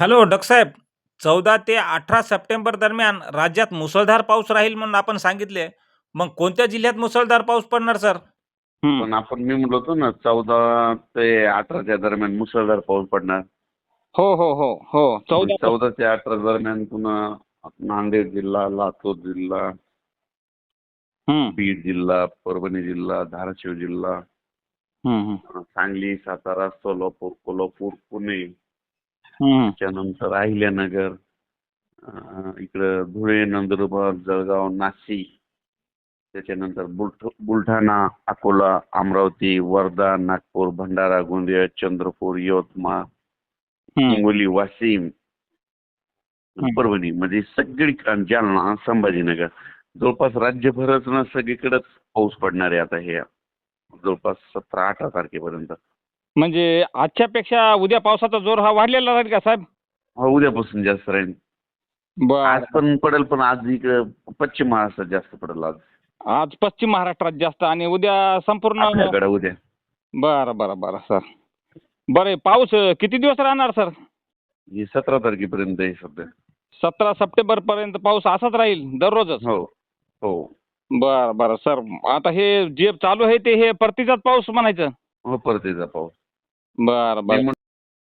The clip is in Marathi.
हॅलो डॉक्टरसाहेब चौदा ते अठरा सप्टेंबर दरम्यान राज्यात मुसळधार पाऊस राहील म्हणून आपण सांगितले. मग कोणत्या जिल्ह्यात मुसळधार पाऊस पडणार सर. पण आपण मी म्हणलो होतो ना चौदा ते अठराच्या दरम्यान मुसळधार पाऊस पडणार. हो हो हो हो. चौदा चौदा ते अठरा दरम्यान पुन्हा नांदेड जिल्हा लातूर जिल्हा हम्म, बीड जिल्हा परभणी जिल्हा धाराशिव जिल्हा हम्म, हम्म, सांगली सातारा सोलापूर कोल्हापूर पुणे त्याच्यानंतर अहिल्यानगर इकडं धुळे नंदुरबार जळगाव नाशिक त्याच्यानंतर बुलढ बुलढाणा अकोला अमरावती वर्धा नागपूर भंडारा गोंदिया चंद्रपूर यवतमाळ. हिंगोली वाशिम. परभणी म्हणजे सगळी जालना संभाजीनगर जवळपास राज्यभरच ना सगळीकडेच पाऊस पडणार आहे आता हे जवळपास सतरा अठरा तारखेपर्यंत म्हणजे आजच्या पेक्षा उद्या पावसाचा जोर हा वाढलेला राहील का साहेब? हा उद्यापासून जास्त राहील. बर. आज पण पडेल पण आज इकडे पश्चिम महाराष्ट्रात जास्त पडेल आज. आज पश्चिम महाराष्ट्रात जास्त आणि उद्या संपूर्ण आपल्याकडे उद्या. बरं बरं बरं सर. बरं पाऊस अं, किती दिवस राहणार सर? ही सतरा तारखेपर्यंत आहे सध्या. सतरा सप्टेंबर पर्यंत पाऊस असाच राहील दररोजच? हो हो. बरं बरं सर. आता हे जे चालू आहे ते हे परतीचाच पाऊस म्हणायचं. हो परतीचा पाऊस. बरं मी बरं